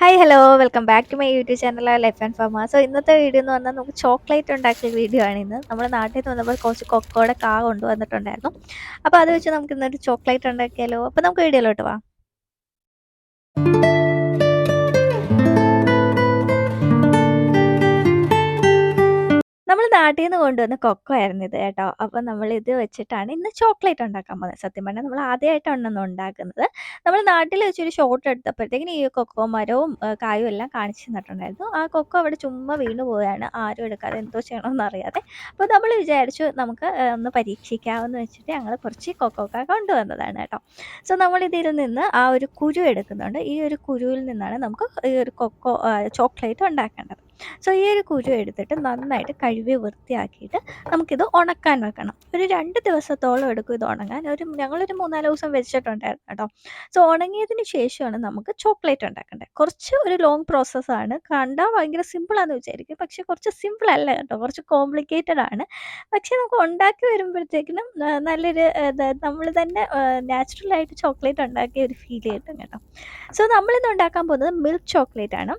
Hi hello welcome back to my YouTube channel life and pharma so ഇന്നത്തെ video എന്ന് പറഞ്ഞാൽ നമുക്ക് chocolate ഉണ്ടാക്കിയ വീഡിയോ ആണ് ഇന്ന്. നമ്മൾ നാട്ടിൽ നിന്ന് വന്നപ്പോൾ കുറച്ച് കൊക്കോടെ കാ കൊണ്ടുവന്നിട്ടുണ്ടായിരുന്നു. അപ്പോൾ അത് വെച്ച് നമുക്ക് ഇന്നൊരു ചോക്ലേറ്റ് ഉണ്ടാക്കിയാലോ? അപ്പോൾ നമുക്ക് വീഡിയോയിലോട്ട് പോവാം നമ്മൾ നാട്ടിൽ നിന്ന് കൊണ്ടുവന്ന കൊക്കോ ആയിരുന്നു ഇത് കേട്ടോ. അപ്പോൾ നമ്മൾ ഇത് വെച്ചിട്ടാണ് ഇന്ന് ചോക്ലേറ്റ് ഉണ്ടാക്കാൻ പോകുന്നത്. സത്യം പറഞ്ഞാൽ നമ്മൾ ആദ്യമായിട്ടാണ് ഒന്ന് ഉണ്ടാക്കുന്നത്. നമ്മൾ നാട്ടിൽ വെച്ചൊരു ഷോട്ട് എടുത്തപ്പോഴത്തേക്കിന് ഈ കൊക്കോ മരവും കായും എല്ലാം കാണിച്ചു തന്നിട്ടുണ്ടായിരുന്നു. ആ കൊക്കോ അവിടെ ചുമ്മാ വീണ് പോവുകയാണ്. ആരും എടുക്കാതെ എന്തോ ചെയ്യണമെന്ന് അറിയാതെ. അപ്പോൾ നമ്മൾ വിചാരിച്ചു നമുക്ക് ഒന്ന് പരീക്ഷിക്കാമെന്ന് വെച്ചിട്ട് ഞങ്ങൾ കുറച്ച് കൊക്കോ കൊക്കോക്ക കൊണ്ടുവന്നതാണ് കേട്ടോ. സോ നമ്മൾ ഇതിൽ നിന്ന് ആ ഒരു കുരു എടുക്കുന്നുണ്ട്. ഈ ഒരു കുരുവിൽ നിന്നാണ് നമുക്ക് ഈ ഒരു കൊക്കോ ചോക്ലേറ്റ് ഉണ്ടാക്കേണ്ടത്. സോ ഈ ഒരു കുരു എടുത്തിട്ട് നന്നായിട്ട് കഴുകി വൃത്തിയാക്കിയിട്ട് നമുക്കിത് ഉണക്കാൻ വെക്കണം. ഒരു രണ്ട് ദിവസത്തോളം എടുക്കും ഇത് ഉണങ്ങാൻ. ഒരു ഞങ്ങളൊരു മൂന്നാൽ ദിവസം വെച്ചിട്ടുണ്ടായിരുന്നു കേട്ടോ. സോ ഉണങ്ങിയതിന് ശേഷമാണ് നമുക്ക് ചോക്ലേറ്റ് ഉണ്ടാക്കേണ്ടത്. കുറച്ച് ഒരു ലോങ് പ്രോസസ്സാണ് കണ്ടാൽ ഭയങ്കര സിമ്പിളാന്ന് വിചാരിക്കും. പക്ഷെ കുറച്ച് സിമ്പിൾ അല്ല കേട്ടോ. കുറച്ച് കോംപ്ലിക്കേറ്റഡ് ആണ്. പക്ഷെ നമുക്ക് ഉണ്ടാക്കി വരുമ്പോഴത്തേക്കിനും നല്ലൊരു നമ്മൾ തന്നെ നാച്ചുറലായിട്ട് ചോക്ലേറ്റ് ഉണ്ടാക്കിയ ഒരു ഫീൽ കിട്ടും കേട്ടോ. സോ നമ്മളിന്ന് ഉണ്ടാക്കാൻ പോകുന്നത് മിൽക്ക് ചോക്ലേറ്റ് ആണ്.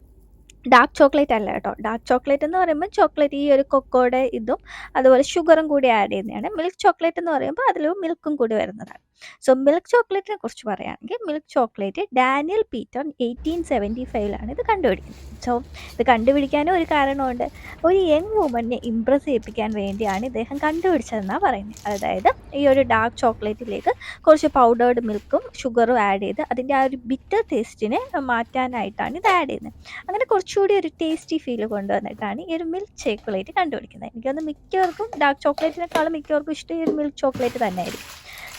ഡാർക്ക് ചോക്ലേറ്റ് അല്ല കേട്ടോ. ഡാർക്ക് ചോക്ലേറ്റ് എന്ന് പറയുമ്പോൾ ചോക്ലേറ്റ് ഈ ഒരു കൊക്കോയുടെ ഇതും അതുപോലെ ഷുഗറും കൂടി ആഡ് ചെയ്യുന്നതാണ്. മിൽക്ക് ചോക്ലേറ്റ് എന്ന് പറയുമ്പോൾ അതിൽ മിൽക്കും കൂടി വരുന്നതാണ്. സോ മിൽക്ക് ചോക്ലേറ്റിനെ കുറിച്ച് പറയുകയാണെങ്കിൽ milk chocolate Daniel Peter eighteen seventy ഫൈവിലാണ് ഇത് കണ്ടുപിടിക്കുന്നത്. സോ ഇത് കണ്ടുപിടിക്കാനും ഒരു കാരണമുണ്ട്. ഒരു യങ് വുമനെ ഇമ്പ്രസ് ചെയ്യിപ്പിക്കാൻ വേണ്ടിയാണ് ഇദ്ദേഹം കണ്ടുപിടിച്ചതെന്നാണ് പറയുന്നത്. അതായത് ഈ ഒരു ഡാർക്ക് ചോക്ലേറ്റിലേക്ക് കുറച്ച് പൗഡേർഡ് മിൽക്കും ഷുഗറും ആഡ് ചെയ്ത് അതിന്റെ ആ ഒരു ബിറ്റർ ടേസ്റ്റിനെ മാറ്റാനായിട്ടാണ് ഇത് ആഡ് ചെയ്യുന്നത്. അങ്ങനെ കുറച്ചുകൂടി ഒരു ടേസ്റ്റി ഫീൽ കൊണ്ടുവന്നിട്ടാണ് ഈ ഒരു മിൽക്ക് ചോക്ലേറ്റ് കണ്ടുപിടിക്കുന്നത്. എനിക്കൊന്ന് മിക്കവർക്കും ഡാർക്ക് ചോക്ലേറ്റിനേക്കാളും മിക്കവർക്കും ഇഷ്ടം ഈ ഒരു മിൽക്ക് ചോക്ലേറ്റ് തന്നെയായിരിക്കും.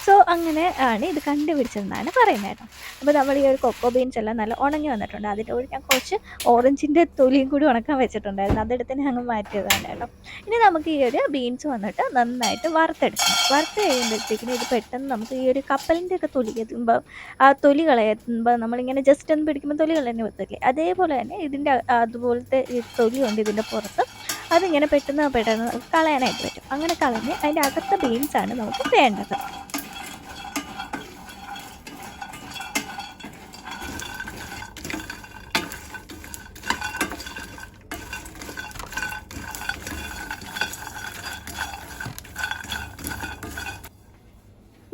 സോ അങ്ങനെ ആണ് ഇത് കണ്ടുപിടിച്ചതെന്നാണ് പറയുന്നത് അപ്പോൾ നമ്മൾ ഈ ഒരു കൊക്കോ ബീൻസ് എല്ലാം നല്ല ഉണങ്ങി വന്നിട്ടുണ്ട്. അതിന്റെ കൂടെ ഞാൻ കുറച്ച് ഓറഞ്ചിന്റെ തൊലിയും കൂടി ഉണക്കാൻ വെച്ചിട്ടുണ്ടായിരുന്നു. അതെടുത്ത് ഞാൻ അങ്ങ് മാറ്റിയതാണ് കേട്ടോ. ഇനി നമുക്ക് ഈ ഒരു ബീൻസ് വന്നിട്ട് നന്നായിട്ട് വറുത്തെടുക്കാം. വറുത്ത് കഴിയുമ്പോഴത്തേക്കിനും ഇത് പെട്ടെന്ന് നമുക്ക് ഈ ഒരു കപ്പലിന്റെ ഒക്കെ തൊലി എത്തുമ്പോൾ ആ തൊലി കളയുമ്പോൾ നമ്മളിങ്ങനെ ജസ്റ്റ് ഒന്ന് പിടിക്കുമ്പോൾ തൊലി കളഞ്ഞ് വെത്തില്ലേ അതേപോലെ തന്നെ ഇതിന്റെ അതുപോലത്തെ ഈ തൊലിയുണ്ട് ഇതിന്റെ പുറത്ത്. അതിങ്ങനെ പെട്ടെന്ന് പെട്ടെന്ന് കളയാനായിട്ട് പറ്റും. അങ്ങനെ കളഞ്ഞ് അതിന്റെ അകത്ത ബീൻസാണ് നമുക്ക് വേണ്ടത്.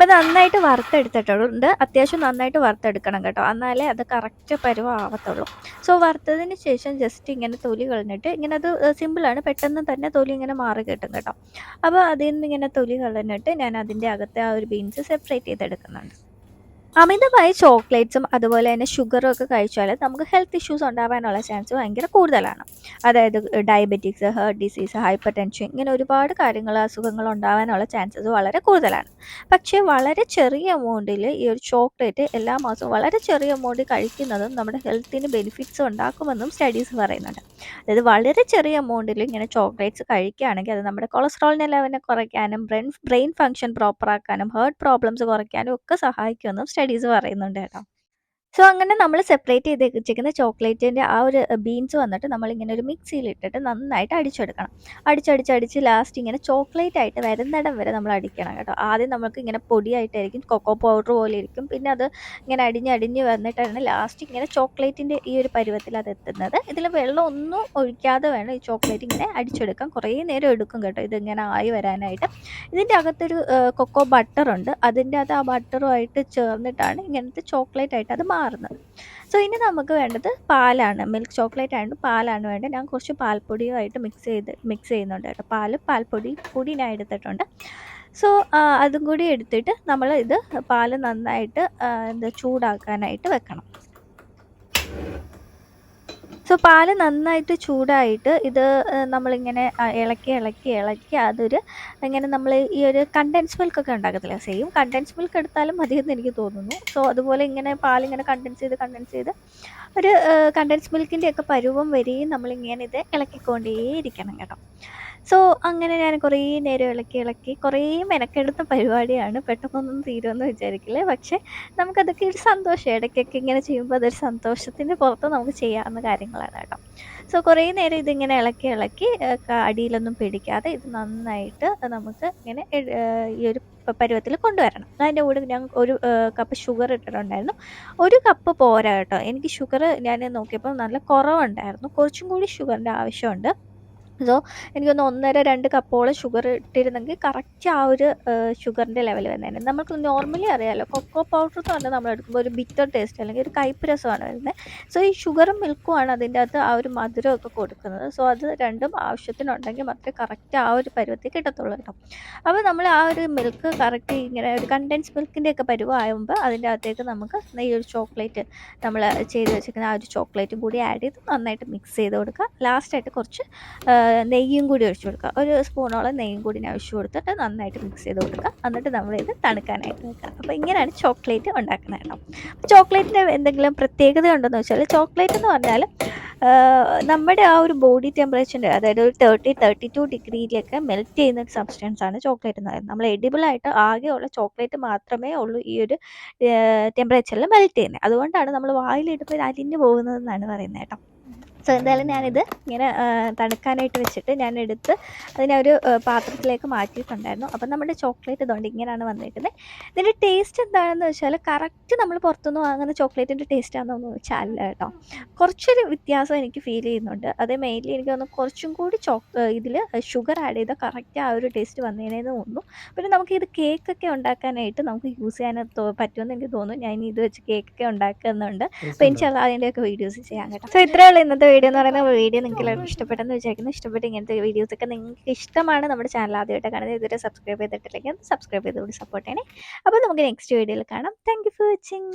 അപ്പം നന്നായിട്ട് വറുത്തെടുത്തിട്ടുണ്ട്. അത്യാവശ്യം നന്നായിട്ട് വറുത്തെടുക്കണം കേട്ടോ. എന്നാലേ അത് കറക്റ്റ് പരുവം ആവത്തുള്ളൂ സോ വറുത്തതിന് ശേഷം ജസ്റ്റ് ഇങ്ങനെ തൊലി കളഞ്ഞിട്ട് ഇങ്ങനെ അത് സിമ്പിളാണ് പെട്ടെന്ന് തന്നെ തൊലി ഇങ്ങനെ മാറി കിട്ടും കേട്ടോ. അപ്പോൾ അതിൽ നിന്ന് ഇങ്ങനെ തൊലി കളഞ്ഞിട്ട് ഞാൻ അതിന്റെ അകത്തെ ആ ഒരു ബീൻസ് സെപ്പറേറ്റ് ചെയ്തെടുക്കുന്നുണ്ട്. അമിതമായ ചോക്ലേറ്റ്സും അതുപോലെ തന്നെ ഷുഗറും ഒക്കെ കഴിച്ചാൽ നമുക്ക് ഹെൽത്ത് ഇഷ്യൂസ് ഉണ്ടാവാനുള്ള ചാൻസ് ഭയങ്കര കൂടുതലാണ്. അതായത് diabetics heart disease hypertension ഇങ്ങനെ ഒരുപാട് കാര്യങ്ങൾ അസുഖങ്ങൾ ഉണ്ടാവാനുള്ള ചാൻസസ് വളരെ കൂടുതലാണ്. പക്ഷേ വളരെ ചെറിയ എമൗണ്ടിൽ ഈ ഒരു ചോക്ലേറ്റ് എല്ലാ മാസവും വളരെ ചെറിയ എമൗണ്ടിൽ കഴിക്കുന്നതും നമ്മുടെ ഹെൽത്തിന് ബെനിഫിറ്റ്സ് ഉണ്ടാക്കുമെന്നും സ്റ്റഡീസ് പറയുന്നുണ്ട്. അതായത് വളരെ ചെറിയ എമൗണ്ടിൽ ഇങ്ങനെ ചോക്ലേറ്റ്സ് കഴിക്കുകയാണെങ്കിൽ അത് നമ്മുടെ കൊളസ്ട്രോളിന്റെ ലെവലിനെ കുറയ്ക്കാനും ബ്രെയിൻ ബ്രെയിൻ ഫംഗ്ഷൻ പ്രോപ്പറാക്കാനും ഹേർട്ട് പ്രോബ്ലംസ് കുറയ്ക്കാനും ഒക്കെ സഹായിക്കുമെന്നും സ്റ്റഡീസ് പറയുന്നുണ്ട് കേട്ടോ. സോ അങ്ങനെ നമ്മൾ സെപ്പറേറ്റ് ചെയ്ത് വെച്ചിരിക്കുന്ന ചോക്ലേറ്റിന്റെ ആ ഒരു ബീൻസ് വന്നിട്ട് നമ്മളിങ്ങനെ ഒരു മിക്സിയിൽ ഇട്ടിട്ട് നന്നായിട്ട് അടിച്ചെടുക്കണം. അടിച്ചടിച്ചടിച്ച് ലാസ്റ്റ് ഇങ്ങനെ ചോക്ലേറ്റ് ആയിട്ട് വരുന്നിടം വരെ നമ്മൾ അടിക്കണം കേട്ടോ. ആദ്യം നമുക്ക് ഇങ്ങനെ പൊടിയായിട്ടായിരിക്കും കൊക്കോ പൗഡർ പോലെ ഇരിക്കും. പിന്നെ അത് ഇങ്ങനെ അടിഞ്ഞ് അടിഞ്ഞ് വന്നിട്ടാണ് ലാസ്റ്റ് ഇങ്ങനെ ചോക്ലേറ്റിന്റെ ഈ ഒരു പരുവത്തിൽ അത് എത്തുന്നത്. ഇതിൽ വെള്ളം ഒന്നും ഒഴിക്കാതെ വേണം ഈ ചോക്ലേറ്റ് ഇങ്ങനെ അടിച്ചെടുക്കാൻ. കുറേ നേരം എടുക്കും കേട്ടോ ഇതിങ്ങനെ ആയി വരാനായിട്ട്. ഇതിന്റെ അകത്തൊരു കൊക്കോ ബട്ടറുണ്ട് അതിന്റെ അത് ആ ബട്ടറുമായിട്ട് ചേർന്നിട്ടാണ് ഇങ്ങനത്തെ ചോക്ലേറ്റ് ആയിട്ട് അത് മാറുന്നത്. സോ ഇനി നമുക്ക് വേണ്ടത് പാലാണ് മിൽക്ക് ചോക്ലേറ്റ് ആയതുകൊണ്ട് പാലാണ് വേണ്ടത്. ഞാൻ കുറച്ച് പാൽപ്പൊടിയുമായിട്ട് മിക്സ് ചെയ്ത് മിക്സ് ചെയ്യുന്നുണ്ട് കേട്ടോ. പാൽ പാൽപ്പൊടി പൊടി ഞാൻ എടുത്തിട്ടുണ്ട്. സോ അതും കൂടി എടുത്തിട്ട് നമ്മൾ ഇത് പാൽ നന്നായിട്ട് എന്താ ചൂടാക്കാനായിട്ട് വെക്കണം. സോ പാൽ നന്നായിട്ട് ചൂടായിട്ട് ഇത് നമ്മളിങ്ങനെ ഇളക്കി ഇളക്കി ഇളക്കി അതൊരു ഇങ്ങനെ നമ്മൾ ഈ ഒരു കണ്ടൻസ് മിൽക്ക് ഒക്കെ ഉണ്ടാക്കത്തില്ല? സെയിം കണ്ടൻസ് മിൽക്ക് എടുത്താലും മതിയെന്ന് എനിക്ക് തോന്നുന്നു. സോ അതുപോലെ ഇങ്ങനെ പാലിങ്ങനെ കണ്ടൻസ് ചെയ്ത് കണ്ടൻസ് ചെയ്ത് ഒരു കണ്ടൻസ് മിൽക്കിന്റെ ഒക്കെ പരുവം വരെയും നമ്മളിങ്ങനെ ഇത് ഇളക്കിക്കൊണ്ടേയിരിക്കണം കേട്ടോ. സോ അങ്ങനെ ഞാൻ കുറേ നേരം ഇളക്കി ഇളക്കി കുറേ മെനക്കെടുത്ത പരിപാടിയാണ്. പെട്ടെന്നൊന്നും തീരുമെന്ന് വിചാരിക്കില്ല. പക്ഷേ നമുക്കതൊക്കെ ഒരു സന്തോഷം. ഇടയ്ക്കൊക്കെ ഇങ്ങനെ ചെയ്യുമ്പോൾ അതൊരു സന്തോഷത്തിന്റെ പുറത്ത് നമുക്ക് ചെയ്യാവുന്ന കാര്യങ്ങളാണ് കേട്ടോ. സോ കുറേ നേരം ഇതിങ്ങനെ ഇളക്കി ഇളക്കി അടിയിലൊന്നും പിടിക്കാതെ ഇത് നന്നായിട്ട് നമുക്ക് ഇങ്ങനെ ഈ ഒരു പരുവത്തിൽ കൊണ്ടുവരണം. അതിന്റെ കൂടെ ഞാൻ ഒരു കപ്പ് ഷുഗർ ഇട്ടിട്ടുണ്ടായിരുന്നു. ഒരു കപ്പ് പോരാ കേട്ടോ. എനിക്ക് ഷുഗർ ഞാൻ നോക്കിയപ്പോൾ നല്ല കുറവുണ്ടായിരുന്നു. കുറച്ചും കൂടി ഷുഗറിന്റെ ആവശ്യമുണ്ട്. സോ എനിക്കൊന്ന് ഒന്നര രണ്ട് കപ്പോളം ഷുഗർ ഇട്ടിരുന്നെങ്കിൽ കറക്റ്റ് ആ ഒരു ഷുഗറിന്റെ ലെവൽ വന്നേനെ നമുക്ക് നോർമലി അറിയാമല്ലോ കൊക്കോ പൗഡർ എന്ന് പറഞ്ഞാൽ നമ്മൾ എടുക്കുമ്പോൾ ഒരു ബിറ്റർ ടേസ്റ്റ് അല്ലെങ്കിൽ ഒരു കൈപ്പ് രസമാണ് വരുന്നത് സോ ഈ ഷുഗറും മിൽക്കും ആണ് അതിന്റെ അകത്ത് ആ ഒരു മധുരമൊക്കെ കൊടുക്കുന്നത്. സോ അത് രണ്ടും ആവശ്യത്തിനുണ്ടെങ്കിൽ മാത്രമേ കറക്റ്റ് ആ ഒരു പരുവത്തിൽ കിട്ടത്തുള്ളൂ കേട്ടോ. അപ്പോൾ നമ്മൾ ആ ഒരു മിൽക്ക് കറക്റ്റ് ഇങ്ങനെ ഒരു കണ്ടൻസ് മിൽക്കിന്റെ ഒക്കെ പരുവമാകുമ്പോൾ അതിന്റെ അകത്തേക്ക് നമുക്ക് ഈ ഒരു ചോക്ലേറ്റ് നമ്മൾ ചെയ്ത് വെച്ചിരിക്കുന്ന ആ ഒരു ചോക്ലേറ്റും കൂടി ആഡ് ചെയ്ത് നന്നായിട്ട് മിക്സ് ചെയ്ത് കൊടുക്കുക. ലാസ്റ്റായിട്ട് കുറച്ച് നെയ്യും കൂടി ഒഴിച്ചു കൊടുക്കുക. ഒരു സ്പൂണോളം നെയ്യും കൂടി ഒഴിച്ചു കൊടുത്തിട്ട് നന്നായിട്ട് മിക്സ് ചെയ്ത് കൊടുക്കുക. എന്നിട്ട് നമ്മൾ ഇത് തണുക്കാനായിട്ട് വെക്കുക. അപ്പോൾ ഇങ്ങനെയാണ് ചോക്ലേറ്റ് ഉണ്ടാക്കുന്നത് കേട്ടോ. ചോക്ലേറ്റിന്റെ എന്തെങ്കിലും പ്രത്യേകത ഉണ്ടെന്ന് വെച്ചാൽ ചോക്ലേറ്റ് എന്ന് പറഞ്ഞാൽ നമ്മുടെ ആ ഒരു ബോഡി ടെമ്പറേച്ചറിന്റെ അതായത് ഒരു തേർട്ടി തേർട്ടി ടു ഡിഗ്രിയിലൊക്കെ മെൽറ്റ് ചെയ്യുന്ന ഒരു സബ്സ്റ്റൻസ് ആണ് ചോക്ലേറ്റ് എന്ന് പറയുന്നത്. നമ്മൾ എഡിബിളായിട്ട് ആകെയുള്ള ചോക്ലേറ്റ് മാത്രമേ ഉള്ളൂ ഈ ഒരു ടെമ്പറേച്ചറിൽ മെൽറ്റ് ചെയ്യുന്നത്. അതുകൊണ്ടാണ് നമ്മൾ വായിലിടുമ്പോൾ ഇത് അലിഞ്ഞു പോകുന്നതെന്നാണ് പറയുന്നത് കേട്ടോ. സോ എന്തായാലും ഞാനിത് ഇങ്ങനെ തണുക്കാനായിട്ട് വെച്ചിട്ട് ഞാൻ എടുത്ത് അതിനെ ഒരു പാത്രത്തിലേക്ക് മാറ്റിയിട്ടുണ്ടായിരുന്നു. അപ്പം നമ്മുടെ ചോക്ലേറ്റ് ഇതുകൊണ്ട് ഇങ്ങനെയാണ് വന്നിരിക്കുന്നത് ഇതിന്റെ ടേസ്റ്റ് എന്താണെന്ന് വെച്ചാൽ കറക്റ്റ് നമ്മൾ പുറത്തുനിന്ന് വാങ്ങുന്ന ചോക്ലേറ്റിന്റെ ടേസ്റ്റ് ആണെന്ന് വെച്ചാൽ അല്ല കേട്ടോ. കുറച്ചൊരു വ്യത്യാസം എനിക്ക് ഫീൽ ചെയ്യുന്നുണ്ട്. അത് മെയിൻലി എനിക്ക് തോന്നുന്നു കുറച്ചും കൂടി ചോ ഇതിൽ ഷുഗർ ആഡ് ചെയ്താൽ കറക്റ്റ് ആ ഒരു ടേസ്റ്റ് വന്നതിനേന്ന് തോന്നുന്നു. പിന്നെ നമുക്ക് ഇത് കേക്കൊക്കെ ഉണ്ടാക്കാനായിട്ട് നമുക്ക് യൂസ് ചെയ്യാൻ പറ്റുമെന്ന് എനിക്ക് തോന്നുന്നു. ഞാൻ ഇനി ഇത് വെച്ച് കേക്കൊക്കെ ഉണ്ടാക്കുന്നുണ്ട്. അപ്പോൾ എനിക്ക് അതിന്റെയൊക്കെ വീഡിയോസ് ചെയ്യാൻ കേട്ടോ. സോ ഇത്രയേ ഉള്ളൂ ഇന്നത്തെ വീഡിയോ എന്ന് പറയുന്ന വീഡിയോ നിങ്ങൾക്ക് എല്ലാവർക്കും ഇഷ്ടപ്പെട്ടെന്ന് വിചാരിക്കുന്നു. ഇഷ്ടപ്പെട്ട് ഇങ്ങനത്തെ വീഡിയോസൊക്കെ നിങ്ങൾക്ക് ഇഷ്ടമാണ് നമ്മുടെ ചാനൽ ആദ്യമായിട്ട് കാണുന്നത്. ഇതുവരെ സബ്സ്ക്രൈബ് ചെയ്തിട്ടില്ലെങ്കിൽ ഒന്ന് സബ്സ്ക്രൈബ് ചെയ്തുകൊണ്ട് സപ്പോർട്ട് ചെയ്യണേ. അപ്പോൾ നമുക്ക് നെക്സ്റ്റ് വീഡിയോയിൽ കാണാം. Thank you for watching